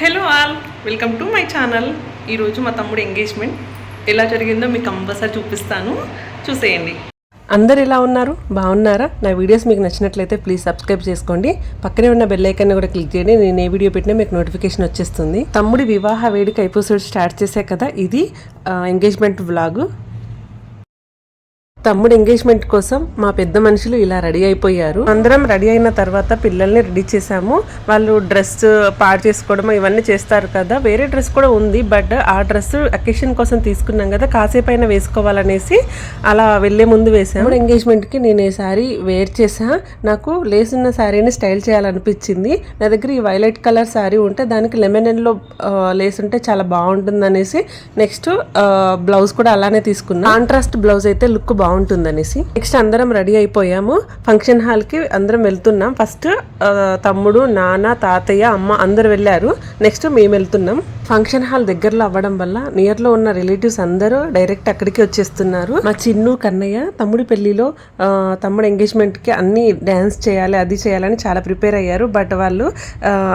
Hello all welcome to my channel ఈరోజు మా తమ్ముడు ఎంగేజ్మెంట్ ఎలా జరిగిందో మీకు కంపల్సరీ చూపిస్తాను. చూసేయండి. అందరు ఎలా ఉన్నారు? బాగున్నారా? నా వీడియోస్ మీకు నచ్చినట్లయితే ప్లీజ్ సబ్స్క్రైబ్ చేసుకోండి. పక్కనే ఉన్న బెల్ ఐకాన్ కూడా క్లిక్ చేయండి. నేను ఏ వీడియో పెట్టినా మీకు నోటిఫికేషన్ వచ్చేస్తుంది. తమ్ముడి వివాహ వేడుక ఎపిసోడ్ స్టార్ట్ చేసే కదా ఇది ఎంగేజ్మెంట్ వ్లాగ్ తమ్ముడు ఎంగేజ్మెంట్ కోసం మా పెద్ద మనుషులు ఇలా రెడీ అయిపోయారు. అందరం రెడీ అయిన తర్వాత పిల్లల్ని రెడీ చేసాము వాళ్ళు డ్రెస్ పాడు చేసుకోవడం ఇవన్నీ చేస్తారు కదా. వేరే డ్రెస్ కూడా ఉంది బట్ ఆ డ్రెస్ అకేషన్ కోసం తీసుకున్నాం కదా. కాసేపు అయినా వేసుకోవాలనేసి అలా వెళ్ళే ముందు వేసాము ఎంగేజ్మెంట్కి నేను ఈ శారీ వేర్ చేసా నాకు లేసున్న శారీని స్టైల్ చేయాలనిపించింది. నా దగ్గర ఈ వైలెట్ కలర్ శారీ ఉంటే దానికి లెమన్ ఎల్లో లేస్ ఉంటే చాలా బాగుంటుంది అనేసి నెక్స్ట్ బ్లౌజ్ కూడా అలానే తీసుకున్నా. కాంట్రాస్ట్ బ్లౌజ్ అయితే లుక్ బాగుంటుంది. బాగుంటుందనేసి. నెక్స్ట్ అందరం రెడీ అయిపోయాము. ఫంక్షన్ హాల్కి అందరం వెళ్తున్నాం. ఫస్ట్ తమ్ముడు నాన్న తాతయ్య అమ్మ అందరు వెళ్ళారు. నెక్స్ట్ మేము వెళ్తున్నాం. ఫంక్షన్ హాల్ దగ్గరలో అవ్వడం వల్ల నియర్లో ఉన్న రిలేటివ్స్ అందరూ డైరెక్ట్ అక్కడికి వచ్చేస్తున్నారు. మా చిన్ను కన్నయ్య తమ్ముడి పెళ్ళిలో తమ్ముడు ఎంగేజ్మెంట్కి అన్ని డ్యాన్స్ చేయాలి అది చేయాలని చాలా ప్రిపేర్ అయ్యారు. బట్ వాళ్ళు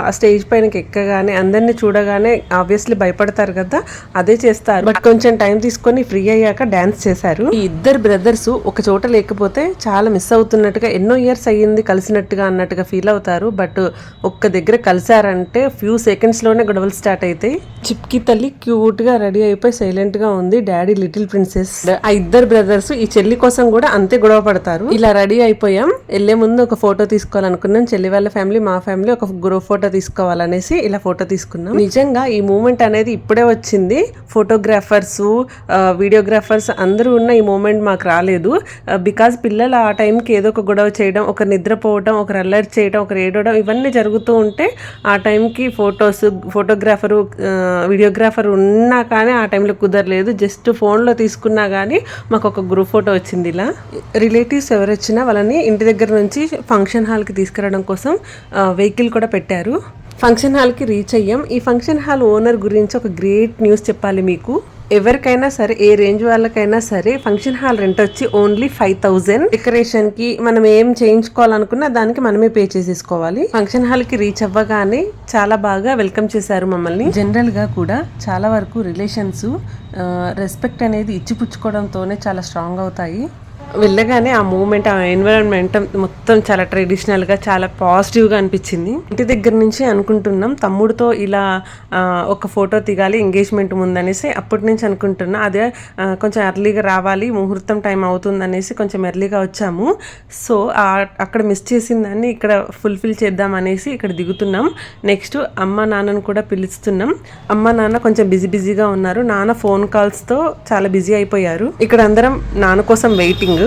ఆ స్టేజ్ పైనకి ఎక్కగానే అందరిని చూడగానే ఆబ్వియస్లీ భయపడతారు కదా అదే చేస్తారు. బట్ కొంచెం టైం తీసుకొని ఫ్రీ అయ్యాక డ్యాన్స్ చేశారు. ఈ ఇద్దరు బ్రదర్స్ ఒక చోట లేకపోతే చాలా మిస్ అవుతున్నట్టుగా ఎన్నో ఇయర్స్ అయ్యింది కలిసినట్టుగా అన్నట్టుగా ఫీల్ అవుతారు. బట్ ఒక్క దగ్గర కలిసారంటే ఫ్యూ సెకండ్స్లోనే గొడవలు స్టార్ట్ అవుతాయి చిప్కి తల్లి క్యూట్గా రెడీ అయిపోయి సైలెంట్గా ఉంది. Daddy little princess. ఆ ఇద్దరు బ్రదర్స్ ఈ చెల్లి కోసం కూడా అంతే గొడవ పడతారు. ఇలా రెడీ అయిపోయాం. వెళ్ళే ముందు ఒక ఫోటో తీసుకోవాలనుకున్నాం. చెల్లి వాళ్ళ ఫ్యామిలీ మా ఫ్యామిలీ ఒక గ్రూప్ ఫోటో తీసుకోవాలనేసి ఇలా ఫోటో తీసుకున్నాం. నిజంగా ఈ మూమెంట్ అనేది ఇప్పుడే వచ్చింది. ఫోటోగ్రాఫర్స్ వీడియోగ్రాఫర్స్ అందరూ ఉన్న ఈ మూమెంట్ మాకు రాలేదు. Uh, బికాజ్ పిల్లలు ఆ టైంకి ఏదో ఒక గొడవ చేయడం ఒకరు నిద్రపోవడం ఒకరు అల్లరి చేయడం ఒకరు ఏడవడం ఇవన్నీ జరుగుతూ ఉంటే ఆ టైంకి ఫొటోస్ ఫోటోగ్రాఫరు uh, వీడియోగ్రాఫర్ ఉన్నా కానీ ఆ టైంలో కుదరలేదు. జస్ట్ ఫోన్లో తీసుకున్నా కానీ మాకు ఒక గ్రూప్ ఫోటో వచ్చింది ఇలా. రిలేటివ్స్ ఎవరు వచ్చినా వాళ్ళని ఇంటి దగ్గర నుంచి ఫంక్షన్ హాల్కి తీసుకురావడం కోసం uh, వెహికల్ కూడా పెట్టారు. ఫంక్షన్ హాల్కి రీచ్ అయ్యాం. ఈ ఫంక్షన్ హాల్ ఓనర్ గురించి ఒక గ్రేట్ న్యూస్ చెప్పాలి మీకు. ఎవరికైనా సరే ఏ రేంజ్ వాళ్ళకైనా సరే ఫంక్షన్ హాల్ రెంట్ వచ్చి ఓన్లీ ఫైవ్ థౌజండ్. డెకరేషన్కి మనం ఏం చేయించుకోవాలనుకున్నా దానికి మనమే పే చేసేసుకోవాలి. ఫంక్షన్ హాల్కి రీచ్ అవ్వగానే చాలా బాగా వెల్కమ్ చేశారు మమ్మల్ని. జనరల్గా కూడా చాలా వరకు రిలేషన్స్ రెస్పెక్ట్ అనేది ఇచ్చిపుచ్చుకోవడంతోనే చాలా స్ట్రాంగ్ అవుతాయి. వెళ్ళగానే ఆ మూమెంట్ ఆ ఎన్విరాన్మెంట్ మొత్తం చాలా ట్రెడిషనల్గా చాలా పాజిటివ్గా అనిపించింది. ఇంటి దగ్గర నుంచి అనుకుంటున్నాం తమ్ముడితో ఇలా ఒక ఫోటో దిగాలి ఎంగేజ్మెంట్ ముందనేసి అప్పటి నుంచి అనుకుంటున్నా. అదే కొంచెం ఎర్లీగా రావాలి ముహూర్తం టైం అవుతుంది అనేసి కొంచెం ఎర్లీగా వచ్చాము. సో అక్కడ మిస్ చేసిన దాన్ని ఇక్కడ ఫుల్ఫిల్ చేద్దాం అనేసి ఇక్కడ దిగుతున్నాం. నెక్స్ట్ అమ్మ నాన్నను కూడా పిలుస్తున్నాం. అమ్మ నాన్న కొంచెం బిజీ బిజీగా ఉన్నారు. నాన్న ఫోన్ కాల్స్తో చాలా బిజీ అయిపోయారు. ఇక్కడ అందరం నాన్న కోసం వెయిటింగ్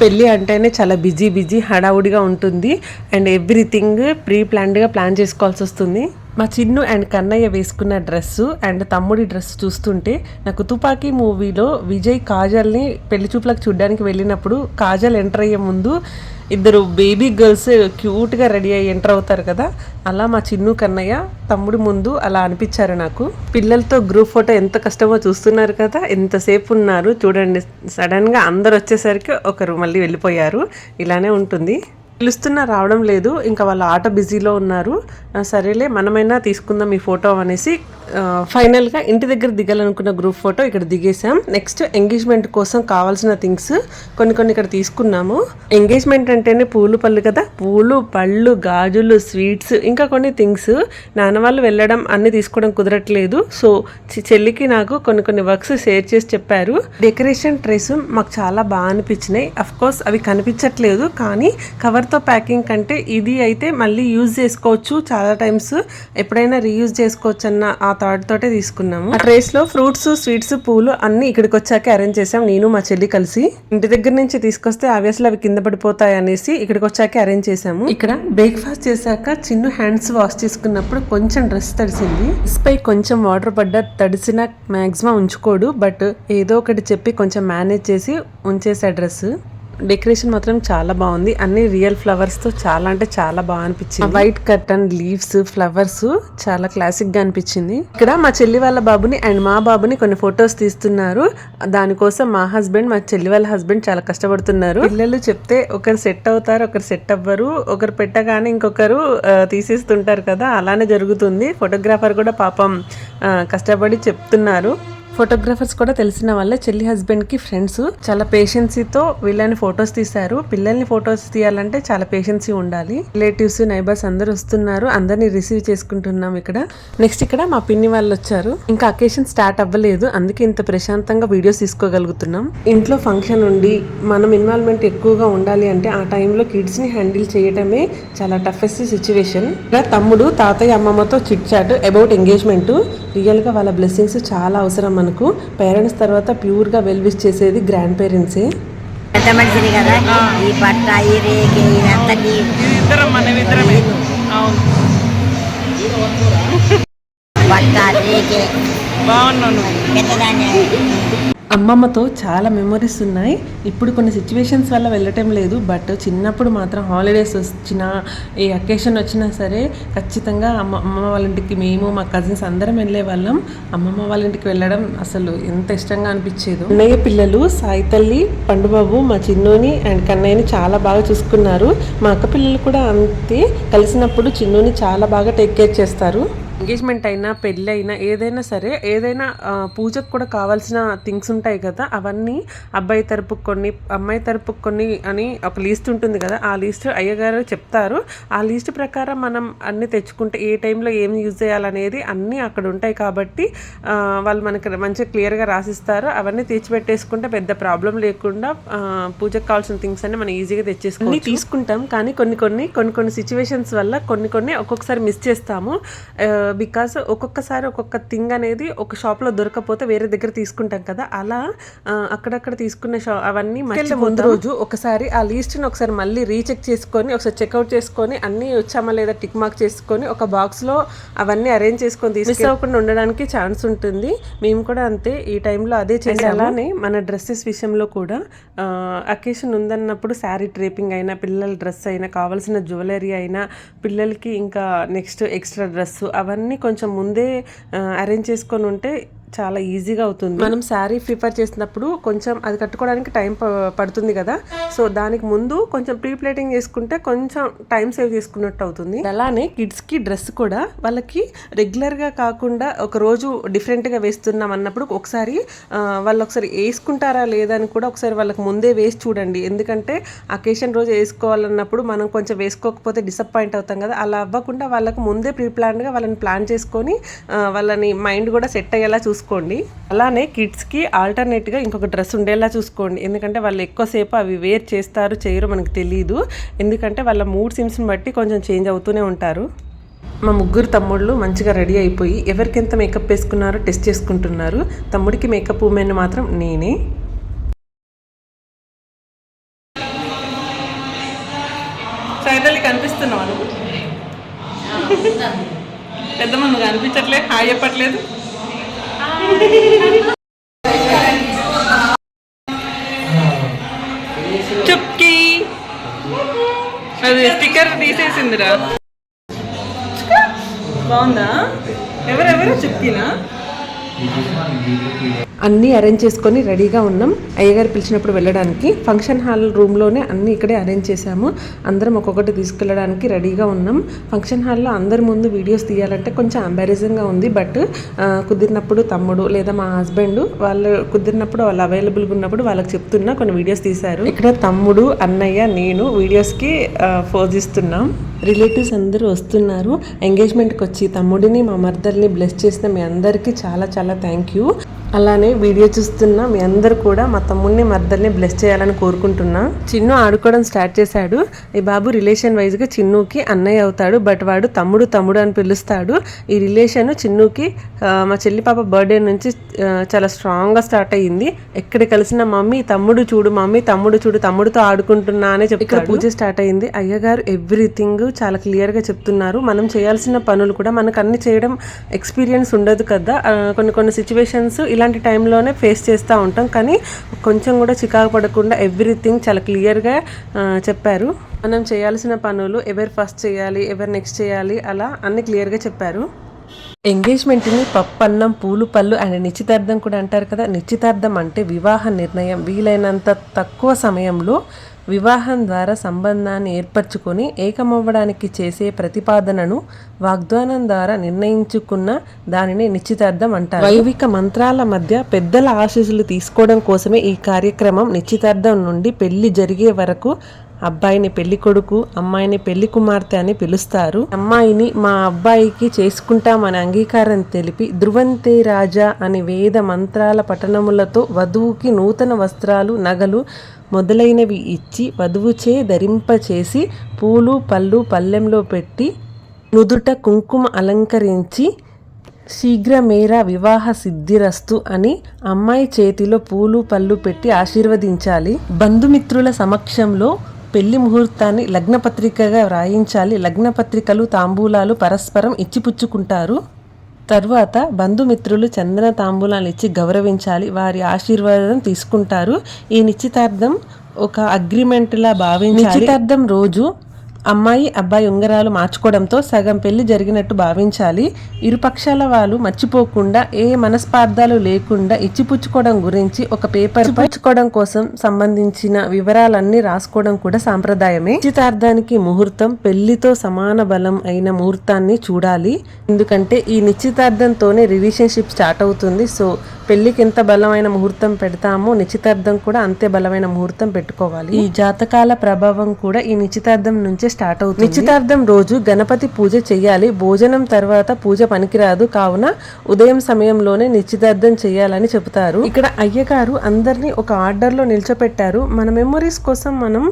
పెళ్ళి అంటేనే చాలా బిజీ బిజీ హడావుడిగా ఉంటుంది. అండ్ ఎవ్రీథింగ్ ప్రీ ప్లాన్డ్గా ప్లాన్ చేసుకోవాల్సి వస్తుంది. మా చిన్ను అండ్ కన్నయ్య వేసుకున్న డ్రెస్సు అండ్ తమ్ముడి డ్రెస్ చూస్తుంటే నాకు తుపాకీ మూవీలో విజయ్ కాజల్ని పెళ్ళి చూపులకు చూడడానికి వెళ్ళినప్పుడు కాజల్ ఎంటర్ అయ్యే ముందు ఇద్దరు బేబీ గర్ల్స్ క్యూట్గా రెడీ అయ్యి ఎంటర్ అవుతారు కదా అలా మా చిన్ను కన్నయ్య తమ్ముడి ముందు అలా అనిపించారు నాకు. పిల్లలతో గ్రూప్ ఫోటో ఎంత కష్టమో చూస్తున్నారు కదా ఎంతసేపు ఉన్నారు చూడండి. సడన్గా అందరు వచ్చేసరికి ఒకరు మళ్ళీ వెళ్ళిపోయారు. ఇలానే ఉంటుంది. పిలుస్తున్నా రావడం లేదు. ఇంకా వాళ్ళ ఆట బిజీలో ఉన్నారు. సరేలే మనమైనా తీసుకుందాం ఈ ఫోటో అనేసి ఫైనల్గా ఇంటి దగ్గర దిగాలనుకున్న గ్రూప్ ఫోటో ఇక్కడ దిగేసాం నెక్స్ట్ ఎంగేజ్మెంట్ కోసం కావాల్సిన థింగ్స్ కొన్ని కొన్ని ఇక్కడ తీసుకున్నాము. ఎంగేజ్మెంట్ అంటేనే పూలు పళ్ళు కదా? పూలు పళ్ళు గాజులు స్వీట్స్ ఇంకా కొన్ని థింగ్స్. నాన్న వాళ్ళు వెళ్ళడం అన్ని తీసుకోవడం కుదరట్లేదు. సో చెల్లికి నాకు కొన్ని కొన్ని వర్క్స్ షేర్ చేసి చెప్పారు. డెకరేషన్ ట్రేస్ మాకు చాలా బాగా అనిపించినాయి. అఫ్ కోర్స్ అవి కనిపించట్లేదు కానీ కవర్ కవర్తో ప్యాకింగ్ కంటే ఇది అయితే మళ్ళీ యూజ్ చేసుకోవచ్చు. చాలా టైమ్స్ ఎప్పుడైనా రీయూజ్ చేసుకోవచ్చు అన్న ఆ థాట్ తోటే తీసుకున్నాము. ఆ ట్రేస్లో ఫ్రూట్స్ స్వీట్స్ పూలు అన్ని ఇక్కడికి వచ్చాక అరేంజ్ చేసాం నేను మా చెల్లి కలిసి. ఇంటి దగ్గర నుంచి తీసుకొస్తే ఆబ్వియస్లీ అవి కింద పడిపోతాయి అనేసి ఇక్కడికి వచ్చాక అరేంజ్ చేసాము ఇక్కడ బ్రేక్ఫాస్ట్ చేశాక చిన్న హ్యాండ్స్ వాష్ చేసుకున్నప్పుడు కొంచెం డ్రెస్ తడిసింది. పై కొంచెం వాటర్ పడ్డ తడిసిన మాక్సిమం ఉంచుకోడు బట్ ఏదో ఒకటి చెప్పి కొంచెం మేనేజ్ చేసి ఉంచేసా డ్రెస్ డెకరేషన్ మాత్రం చాలా బాగుంది. అన్ని రియల్ ఫ్లవర్స్తో చాలా అంటే చాలా బాగా అనిపించింది. వైట్ కర్టన్ లీవ్స్ ఫ్లవర్స్ చాలా క్లాసిక్గా అనిపించింది. ఇక్కడ మా చెల్లి వాళ్ళ బాబుని అండ్ మా బాబుని కొన్ని ఫొటోస్ తీస్తున్నారు. దానికోసం మా హస్బెండ్ మా చెల్లి వాళ్ళ హస్బెండ్ చాలా కష్టపడుతున్నారు. పిల్లలు చెప్తే ఒకరు సెట్ అవుతారు ఒకరు సెట్ అవ్వరు. ఒకరు పెట్టగానే ఇంకొకరు తీసేస్తుంటారు కదా. అలానే జరుగుతుంది. ఫోటోగ్రాఫర్ కూడా పాపం కష్టపడి చెప్తున్నారు. ఫోటోగ్రాఫర్స్ కూడా తెలిసిన వాళ్ళే. చెల్లి హస్బెండ్కి ఫ్రెండ్స్ చాలా పేషెన్సీతో వీళ్ళని ఫొటోస్ తీశారు. పిల్లల్ని ఫొటోస్ తీయాలంటే చాలా పేషెన్సీ ఉండాలి. రిలేటివ్స్ నైబర్స్ అందరు వస్తున్నారు. అందరినీ రిసీవ్ చేసుకుంటున్నాం ఇక్కడ. నెక్స్ట్ ఇక్కడ మా పిన్ని వాళ్ళు వచ్చారు. ఇంకా అకేషన్ స్టార్ట్ అవ్వలేదు. అందుకే ఇంత ప్రశాంతంగా వీడియోస్ తీసుకోగలుగుతున్నాం. ఇంట్లో ఫంక్షన్ ఉండి మనం ఇన్వాల్వ్మెంట్ ఎక్కువగా ఉండాలి అంటే ఆ టైంలో కిడ్స్ని హ్యాండిల్ చేయటమే చాలా టఫెస్ట్ సిచ్యువేషన్ ఇక్కడ తమ్ముడు తాతయ్య అమ్మమ్మతో చిట్ చాట్ అబౌట్ ఎంగేజ్మెంట్ రియల్గా వాళ్ళ బ్లెస్సింగ్స్ చాలా అవసరం మనకు పేరెంట్స్ తర్వాత ప్యూర్గా వెల్ విష్ చేసేది గ్రాండ్ పేరెంట్సే పెద్ద మనిషిని కదా ఈ బట్ట ఈ రేగి ఇదంతా నీ ఇది ఇద్దరం మనమిద్దరమే అవును. బట్ట రేగి బాగున్నావు నువ్వు. పెద్దదాన్ని అమ్మమ్మతో చాలా మెమొరీస్ ఉన్నాయి. ఇప్పుడు కొన్ని సిచ్యువేషన్స్ వల్ల వెళ్ళటం లేదు. బట్ చిన్నప్పుడు మాత్రం హాలిడేస్ వచ్చినా ఏ అకేషన్ వచ్చినా సరే ఖచ్చితంగా అమ్మ అమ్మమ్మ వాళ్ళ ఇంటికి మేము మా కజిన్స్ అందరం వెళ్ళే వాళ్ళం. అమ్మమ్మ వాళ్ళ ఇంటికి వెళ్ళడం అసలు ఎంత ఇష్టంగా అనిపించేదో. అన్నయ్య పిల్లలు సాయి తల్లి పండుబాబు మా చిన్నోని అండ్ కన్నయ్యని చాలా బాగా చూసుకున్నారు. మా అక్క పిల్లలు కూడా అంతే. కలిసినప్పుడు చిన్నోని చాలా బాగా టేక్ కేర్ చేస్తారు. ఎంగేజ్మెంట్ అయినా పెళ్ళి అయినా ఏదైనా సరే ఏదైనా పూజకు కూడా కావాల్సిన థింగ్స్ ఉంటాయి కదా అవన్నీ అబ్బాయి తరపుకు కొన్ని అమ్మాయి తరపుకు కొన్ని అని ఒక లిస్ట్ ఉంటుంది కదా ఆ లిస్ట్ అయ్యగారు చెప్తారు. ఆ లిస్ట్ ప్రకారం మనం అన్ని తెచ్చుకుంటే ఏ టైంలో ఏం యూజ్ చేయాలనేది అన్నీ అక్కడ ఉంటాయి కాబట్టి వాళ్ళు మనకి మంచిగా క్లియర్గా రాసిస్తారు. అవన్నీ తెచ్చిపెట్టేసుకుంటే పెద్ద ప్రాబ్లం లేకుండా పూజకు కావాల్సిన థింగ్స్ అన్ని మనం ఈజీగా తెచ్చేసుకుని తీసుకుంటాం కానీ కొన్ని కొన్ని కొన్ని కొన్ని సిచ్యువేషన్స్ వల్ల కొన్ని కొన్ని ఒక్కొక్కసారి మిస్ చేస్తాము. బికాస్ ఒక్కొక్కసారి ఒక్కొక్క థింగ్ అనేది ఒక షాప్లో దొరకపోతే వేరే దగ్గర తీసుకుంటాం కదా. అలా అక్కడక్కడ తీసుకున్న షా అవన్నీ మళ్ళీ ముందు రోజు ఒకసారి ఆ లిస్ట్ని ఒకసారి మళ్ళీ రీచెక్ చేసుకొని ఒకసారి చెక్అవుట్ చేసుకొని అన్నీ వచ్చామా లేదా టిక్ మార్క్ చేసుకొని ఒక బాక్స్లో అవన్నీ అరేంజ్ చేసుకొని మిస్ అవ్వకుండా ఉండడానికి ఛాన్స్ ఉంటుంది. మేము కూడా అంతే ఈ టైంలో అదే చేసి అలానే మన డ్రెస్సెస్ విషయంలో కూడా అకేషన్ ఉందన్నప్పుడు శారీ డ్రేపింగ్ అయినా పిల్లల డ్రెస్ అయినా కావాల్సిన జ్యువెలరీ అయినా పిల్లలకి ఇంకా నెక్స్ట్ ఎక్స్ట్రా డ్రెస్ అవన్నీ కొంచెం ముందే అరేంజ్ చేసుకొని ఉంటే చాలా ఈజీగా అవుతుంది. మనం శారీ ప్రిఫర్ చేసినప్పుడు కొంచెం అది కట్టుకోవడానికి టైం ప- పడుతుంది కదా. సో దానికి ముందు కొంచెం ప్రీ ప్లేటింగ్ చేసుకుంటే కొంచెం టైం సేవ్ చేసుకున్నట్టు అవుతుంది. అలానే కిడ్స్కి డ్రెస్ కూడా వాళ్ళకి రెగ్యులర్గా కాకుండా ఒక రోజు డిఫరెంట్గా వేస్తున్నాం అన్నప్పుడు ఒకసారి వాళ్ళు ఒకసారి వేసుకుంటారా లేదా అని కూడా ఒకసారి వాళ్ళకి ముందే వేసి చూడండి. ఎందుకంటే అకేషన్ రోజు వేసుకోవాలన్నప్పుడు మనం కొంచెం వేసుకోకపోతే డిసప్పాయింట్ అవుతాం కదా. అలా అవ్వకుండా వాళ్ళకు ముందే ప్రీ ప్లాన్గా వాళ్ళని ప్లాన్ చేసుకొని వాళ్ళని మైండ్ కూడా సెట్ అయ్యేలా చూసుకోండి. అలానే కిడ్స్కి ఆల్టర్నేట్గా ఇంకొక డ్రెస్ ఉండేలా చూసుకోండి. ఎందుకంటే వాళ్ళు ఎక్కువసేపు అవి వేర్ చేస్తారు చేయరు మనకు తెలియదు ఎందుకంటే వాళ్ళ మూడ్ సిమ్స్ని బట్టి కొంచెం చేంజ్ అవుతూనే ఉంటారు. మా ముగ్గురు తమ్ముళ్ళు మంచిగా రెడీ అయిపోయి ఎవరికి ఎంత మేకప్ వేసుకున్నారో టెస్ట్ చేసుకుంటున్నారు. తమ్ముడికి మేకప్ ఉమెన్ మాత్రం నేనే. సైతల్లి కనిపిస్తున్నావా పెద్దమ్మ నువ్వు కనిపించట్లేదు హాయ్ చెప్పట్లేదు? చుక్కి. అది స్టిక్కర్ తీసేసిందిరా. బాగుందా? ఎవరెవరు? చుక్కినా? అన్నీ అరేంజ్ చేసుకొని రెడీగా ఉన్నాం. అయ్యగారు పిలిచినప్పుడు వెళ్ళడానికి. ఫంక్షన్ హాల్ రూమ్లోనే అన్నీ ఇక్కడే అరేంజ్ చేశాము. అందరం ఒక్కొక్కటి తీసుకెళ్ళడానికి రెడీగా ఉన్నాం. ఫంక్షన్ హాల్లో అందరి ముందు వీడియోస్ తీయాలంటే కొంచెం అంబారిజింగ్గా ఉంది. బట్ కుదిరినప్పుడు తమ్ముడు లేదా మా హస్బెండ్ వాళ్ళు కుదిరినప్పుడు వాళ్ళు అవైలబుల్గా ఉన్నప్పుడు వాళ్ళకి చెప్తున్నా. కొన్ని వీడియోస్ తీశారు. ఇక్కడ తమ్ముడు అన్నయ్య నేను వీడియోస్కి ఫోజ్ ఇస్తున్నాం. రిలేటివ్స్ అందరూ వస్తున్నారు. ఎంగేజ్మెంట్కి వచ్చి తమ్ముడిని మా మర్దర్ని బ్లెస్ చేసిన మీ అందరికీ చాలా చాలా థ్యాంక్ యూ. అలానే వీడియో చూస్తున్న మీ అందరు కూడా మా తమ్ముడిని మర్దర్ని బ్లెస్ చేయాలని కోరుకుంటున్నా. చిన్ను ఆడుకోవడం స్టార్ట్ చేశాడు. ఈ బాబు రిలేషన్ వైజ్గా చిన్నుకి అన్నయ్య అవుతాడు బట్ వాడు తమ్ముడు తమ్ముడు అని పిలుస్తాడు. ఈ రిలేషన్ చిన్నుకి మా చెల్లి పాప బర్త్డే నుంచి చాలా స్ట్రాంగ్గా స్టార్ట్ అయ్యింది. ఎక్కడ కలిసిన మమ్మీ తమ్ముడు చూడు మమ్మీ తమ్ముడు చూడు తమ్ముడుతో ఆడుకుంటున్నా అనే చెప్పి ఇక్కడ పూజ స్టార్ట్ అయింది అయ్యగారు ఎవ్రీథింగ్ చాలా క్లియర్గా చెప్తున్నారు. మనం చేయాల్సిన పనులు కూడా మనకు అన్ని చేయడం ఎక్స్పీరియన్స్ ఉండదు కదా. కొన్ని కొన్ని సిచ్యువేషన్స్ ఇలా ఇలాంటి టైంలోనే ఫేస్ చేస్తూ ఉంటాం. కానీ కొంచెం కూడా చికాకు పడకుండా ఎవ్రీథింగ్ చాలా క్లియర్గా చెప్పారు. మనం చేయాల్సిన పనులు ఎవరు ఫస్ట్ చేయాలి ఎవరు నెక్స్ట్ చేయాలి అలా అన్ని క్లియర్గా చెప్పారు. ఎంగేజ్మెంట్ని పప్పన్నం పూలు పళ్ళు అండ్ నిశ్చితార్థం కూడా అంటారు కదా. నిశ్చితార్థం అంటే వివాహ నిర్ణయం. వీలైనంత తక్కువ సమయంలో వివాహం ద్వారా సంబంధాన్ని ఏర్పరచుకొని ఏకమవ్వడానికి చేసే ప్రతిపాదనను వాగ్దానం ద్వారా నిర్ణయించుకున్న దానిని నిశ్చితార్థం అంటారు. వైవిక మంత్రాల మధ్య పెద్దల ఆశీస్సులు తీసుకోవడం కోసమే ఈ కార్యక్రమం నిశ్చితార్థం నుండి పెళ్ళి జరిగే వరకు అబ్బాయిని పెళ్ళి కొడుకు అమ్మాయిని పెళ్ళి కుమార్తె అని పిలుస్తారు. అమ్మాయిని మా అబ్బాయికి చేసుకుంటామని అంగీకారం తెలిపి ధృవంతే రాజా అని వేద మంత్రాల పఠనములతో వధువుకి నూతన వస్త్రాలు నగలు మొదలైనవి ఇచ్చి వధువుచే ధరింపచేసి పూలు పళ్ళు పల్లెంలో పెట్టి నుదుట కుంకుమ అలంకరించి శీఘ్రమేరా వివాహ సిద్ధిరస్తు అని అమ్మాయి చేతిలో పూలు పళ్ళు పెట్టి ఆశీర్వదించాలి. బంధుమిత్రుల సమక్షంలో పెళ్ళి ముహూర్తాన్ని లగ్నపత్రికగా వ్రాయించాలి. లగ్నపత్రికలు తాంబూలాలు పరస్పరం ఇచ్చిపుచ్చుకుంటారు. తరువాత బంధుమిత్రులు చందన తాంబూలాలు ఇచ్చి గౌరవించాలి. వారి ఆశీర్వాదం తీసుకుంటారు. ఈ నిశ్చితార్థం ఒక అగ్రిమెంట్లా భావించాలి. నిశ్చితార్థం రోజు అమ్మాయి అబ్బాయి ఉంగరాలు మార్చుకోవడంతో సగం పెళ్ళి జరిగినట్టు భావించాలి. ఇరుపక్షాల వాళ్ళు మర్చిపోకుండా ఏ మనస్పార్థాలు లేకుండా ఇచ్చిపుచ్చుకోవడం గురించి ఒక పేపర్ పుచ్చుకోవడం కోసం సంబంధించిన వివరాలన్నీ రాసుకోవడం కూడా సాంప్రదాయమే. నిశ్చితార్థానికి ముహూర్తం పెళ్ళితో సమాన బలం అయిన ముహూర్తాన్ని చూడాలి. ఎందుకంటే ఈ నిశ్చితార్థంతోనే రిలేషన్షిప్ స్టార్ట్ అవుతుంది. సో పెళ్ళికి ఎంత బలమైన ముహూర్తం పెడతామో నిశ్చితార్థం కూడా అంతే బలమైన ముహూర్తం పెట్టుకోవాలి. ఈ జాతకాల ప్రభావం కూడా ఈ నిశ్చితార్థం నుంచే స్టార్ట్ అవుతుంది. నిశ్చితార్థం రోజు గణపతి పూజ చేయాలి. భోజనం తర్వాత పూజ పనికిరాదు. కావున ఉదయం సమయంలోనే నిశ్చితార్థం చేయాలని చెబుతారు. ఇక్కడ అయ్యగారు అందరినీ ఒక ఆర్డర్లో నిల్చోపెట్టారు. మన మెమొరీస్ కోసం మనం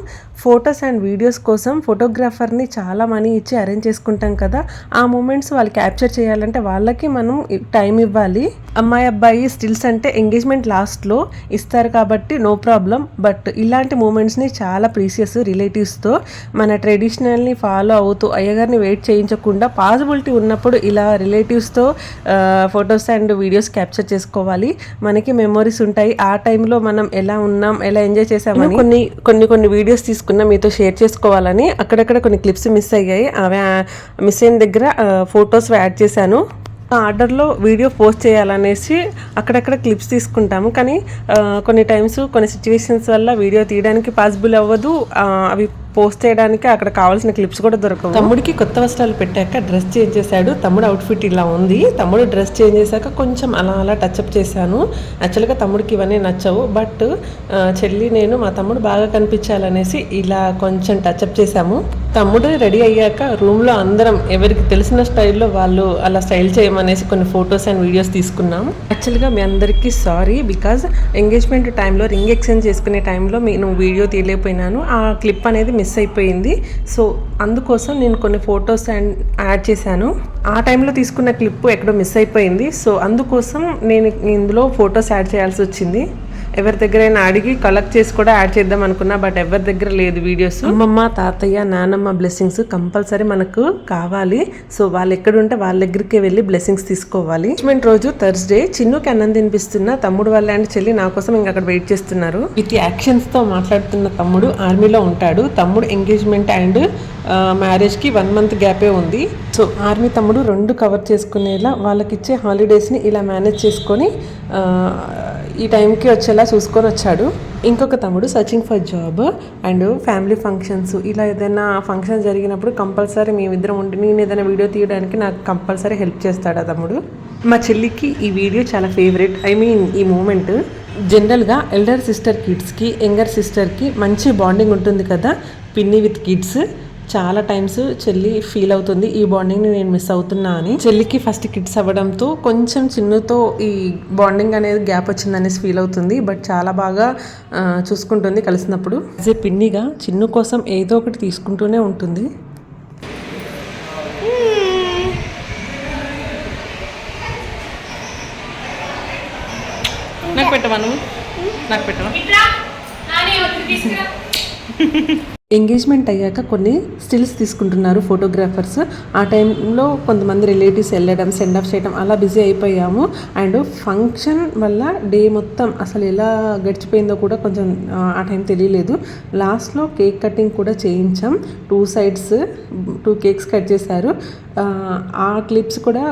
ఫొటోస్ అండ్ వీడియోస్ కోసం ఫోటోగ్రాఫర్ని చాలా మనీ ఇచ్చి అరేంజ్ చేసుకుంటాం కదా. ఆ మూమెంట్స్ వాళ్ళు క్యాప్చర్ చేయాలంటే వాళ్ళకి మనం టైం ఇవ్వాలి. అమ్మాయి అబ్బాయి స్టిల్స్ అంటే ఎంగేజ్మెంట్ లాస్ట్లో ఇస్తారు కాబట్టి నో ప్రాబ్లం. బట్ ఇలాంటి మూమెంట్స్ని చాలా ప్రీసియస్ రిలేటివ్స్తో మన ట్రెడిషనల్ని ఫాలో అవుతూ అయ్యగారిని వెయిట్ చేయించకుండా పాసిబిలిటీ ఉన్నప్పుడు ఇలా రిలేటివ్స్తో ఫొటోస్ అండ్ వీడియోస్ క్యాప్చర్ చేసుకోవాలి. మనకి మెమొరీస్ ఉంటాయి. ఆ టైంలో మనం ఎలా ఉన్నాం ఎలా ఎంజాయ్ చేసామని కొన్ని కొన్ని కొన్ని వీడియోస్ తీసుకున్న మీతో షేర్ చేసుకోవాలని అక్కడక్కడ కొన్ని క్లిప్స్ మిస్ అయ్యాయి. అవి మిస్ అయిన దగ్గర ఫొటోస్ యాడ్ చేశాను. ఆ ఆర్డర్లో వీడియో పోస్ట్ చేయాలనేసి అక్కడక్కడ క్లిప్స్ తీసుకుంటాము. కానీ కొన్ని టైమ్స్ కొన్ని సిచ్యువేషన్స్ వల్ల వీడియో తీయడానికి పాసిబుల్ అవ్వదు. అవి పోస్ట్ చేయడానికి అక్కడ కావాల్సిన క్లిప్స్ కూడా దొరకవు. తమ్ముడికి కొత్త వస్త్రాలు పెట్టాక డ్రెస్ చేంజ్ చేశాడు. తమ్ముడు అవుట్ఫిట్ ఇలా ఉంది. తమ్ముడు డ్రెస్ చేంజ్ చేశాక కొంచెం అలా అలా టచ్అప్ చేశాను. యాక్చువల్గా తమ్ముడికి ఇవన్నీ నచ్చవు. బట్ చెల్లి నేను మా తమ్ముడు బాగా కనిపించాలనేసి ఇలా కొంచెం టచ్అప్ చేశాము. తమ్ముడు రెడీ అయ్యాక రూమ్లో అందరం ఎవరికి తెలిసిన స్టైల్లో వాళ్ళు అలా స్టైల్ చేయమనేసి కొన్ని ఫొటోస్ అండ్ వీడియోస్ తీసుకున్నాం యాక్చువల్గా మీ అందరికీ సారీ బికాజ్ ఎంగేజ్మెంట్ టైంలో రింగ్ ఎక్స్చేంజ్ చేసుకునే టైంలో నేను వీడియో తీయలేకపోయినాను. ఆ క్లిప్ అనేది మిస్ మిస్ అయిపోయింది. సో అందుకోసం నేను కొన్ని ఫొటోస్ అండ్ యాడ్ చేశాను. ఆ టైంలో తీసుకున్న క్లిప్ ఎక్కడో మిస్ అయిపోయింది. సో అందుకోసం నేను ఇందులో ఫొటోస్ యాడ్ చేయాల్సి వచ్చింది. ఎవరి దగ్గరైనా అడిగి కలెక్ట్ చేసి కూడా యాడ్ చేద్దాం అనుకున్నా బట్ ఎవరి దగ్గర లేదు వీడియోస్ అమ్మమ్మ తాతయ్య నానమ్మ బ్లెస్సింగ్స్ కంపల్సరీ మనకు కావాలి. సో వాళ్ళు ఎక్కడుంటే వాళ్ళ దగ్గరికి వెళ్ళి బ్లెస్సింగ్స్ తీసుకోవాలి. ఎంగేజ్మెంట్ రోజు థర్స్డే చిన్నుకి అన్నం తినిపిస్తున్న తమ్ముడు వాళ్ళ అండ్ చెల్లి నా కోసం ఇంకా అక్కడ వెయిట్ చేస్తున్నారు. విత్ యాక్షన్స్తో మాట్లాడుతున్న తమ్ముడు ఆర్మీలో ఉంటాడు. తమ్ముడు ఎంగేజ్మెంట్ అండ్ మ్యారేజ్కి వన్ మంత్ గ్యాపే ఉంది. సో ఆర్మీ తమ్ముడు రెండు కవర్ చేసుకునేలా వాళ్ళకిచ్చే హాలిడేస్ని ఇలా మేనేజ్ చేసుకొని ఈ టైంకి వచ్చేలా చూసుకొని వచ్చాడు. ఇంకొక తమ్ముడు searching for job and family functions ఇలా ఏదైనా ఫంక్షన్ జరిగినప్పుడు కంపల్సరీ మేమిద్దరం ఉండి నేను ఏదైనా వీడియో తీయడానికి నాకు కంపల్సరీ హెల్ప్ చేస్తాడు ఆ తమ్ముడు? మా చెల్లికి ఈ వీడియో చాలా ఫేవరెట్ ఐ మీన్ ఈ మూమెంట్ జనరల్గా ఎల్డర్ సిస్టర్ కిడ్స్కి యంగర్ సిస్టర్కి మంచి బాండింగ్ ఉంటుంది కదా పిన్ని విత్ కిడ్స్ చాలా టైమ్స్ చెల్లి ఫీల్ అవుతుంది ఈ బాండింగ్ని నేను మిస్ అవుతున్నా అని. చెల్లికి ఫస్ట్ కిడ్స్ అవ్వడంతో కొంచెం చిన్నుతో ఈ బాండింగ్ అనేది గ్యాప్ వచ్చిందనేసి ఫీల్ అవుతుంది బట్ చాలా బాగా చూసుకుంటుంది కలిసినప్పుడు. యాజ్ ఏ పిన్నిగా చిన్ను కోసం ఏదో ఒకటి తీసుకుంటూనే ఉంటుంది. నాకు పెట్టవా నువ్వు? నాకు పెట్టవా? ఎంగేజ్మెంట్ అయ్యాక కొన్ని స్టిల్స్ తీసుకుంటున్నారు ఫోటోగ్రాఫర్స్. ఆ టైంలో కొంతమంది రిలేటివ్స్ వెళ్ళడం సెండ్ ఆఫ్ చేయడం అలా బిజీ అయిపోయాము. అండ్ ఫంక్షన్ వల్ల డే మొత్తం అసలు ఎలా గడిచిపోయిందో కూడా కొంచెం ఆ, టైం తెలియలేదు. లాస్ట్లో కేక్ కటింగ్ కూడా చేయించాం. Two sides two cakes cut చేశారు. ఆ క్లిప్స్ కూడా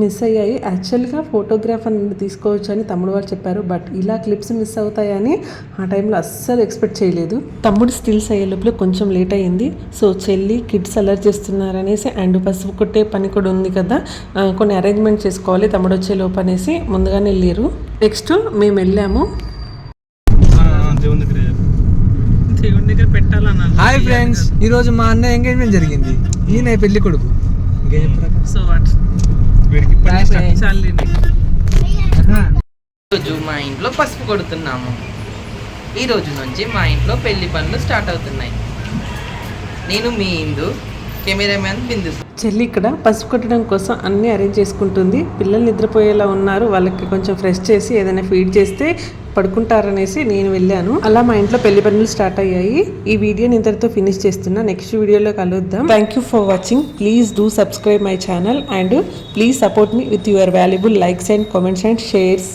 మిస్ అయ్యాయి. యాక్చువల్గా ఫోటోగ్రాఫర్ నుండి తీసుకోవచ్చు అని తమ్ముడు వాళ్ళు చెప్పారు. బట్ ఇలా క్లిప్స్ మిస్ అవుతాయని ఆ టైంలో అస్సలు ఎక్స్పెక్ట్ చేయలేదు. తమ్ముడు స్టిల్స్ అయ్యే లోపల కొంచెం లేట్ అయ్యింది. సో చెల్లి కిడ్స్ అలర్ చేస్తున్నారనేసి అండ్ పసుపు కొట్టే పని కూడా ఉంది కదా. కొన్ని అరేంజ్మెంట్ చేసుకోవాలి తమ్ముడు వచ్చే లోపు అనేసి ముందుగానే వెళ్ళారు. నెక్స్ట్ మేము వెళ్ళాము. దేవుని దగ్గర హాయ్ ఫ్రెండ్స్ ఈ రోజు మా అన్న ఎంగేజ్మెంట్ జరిగింది. ఈయన పెళ్ళి కొడుకు? సో వాట్ వీడికి పని start. చాలు ఆహా. రోజు మా ఇంట్లో పసుపు కొడుతున్నాము. ఈ రోజు నుంచి మా ఇంట్లో పెళ్ళి పనులు స్టార్ట్ అవుతున్నాయి. నేను మీ ఇందు కెమెరామ్యాన్ బిందు. చెల్లి ఇక్కడ పసుపు కొట్టడం కోసం అన్నీ అరేంజ్ చేసుకుంటుంది. పిల్లలు నిద్రపోయేలా ఉన్నారు. వాళ్ళకి కొంచెం ఫ్రెష్ చేసి ఏదైనా ఫీడ్ చేస్తే పడుకుంటారనేసి నేను వెళ్ళాను. అలా మా ఇంట్లో పెళ్ళి పనులు స్టార్ట్ అయ్యాయి. ఈ వీడియోని ఇంతటితో ఫినిష్ చేస్తున్నా. నెక్స్ట్ వీడియోలో కలుద్దాం. Thank you for watching please do subscribe my channel and please support me with your valuable likes and comments and shares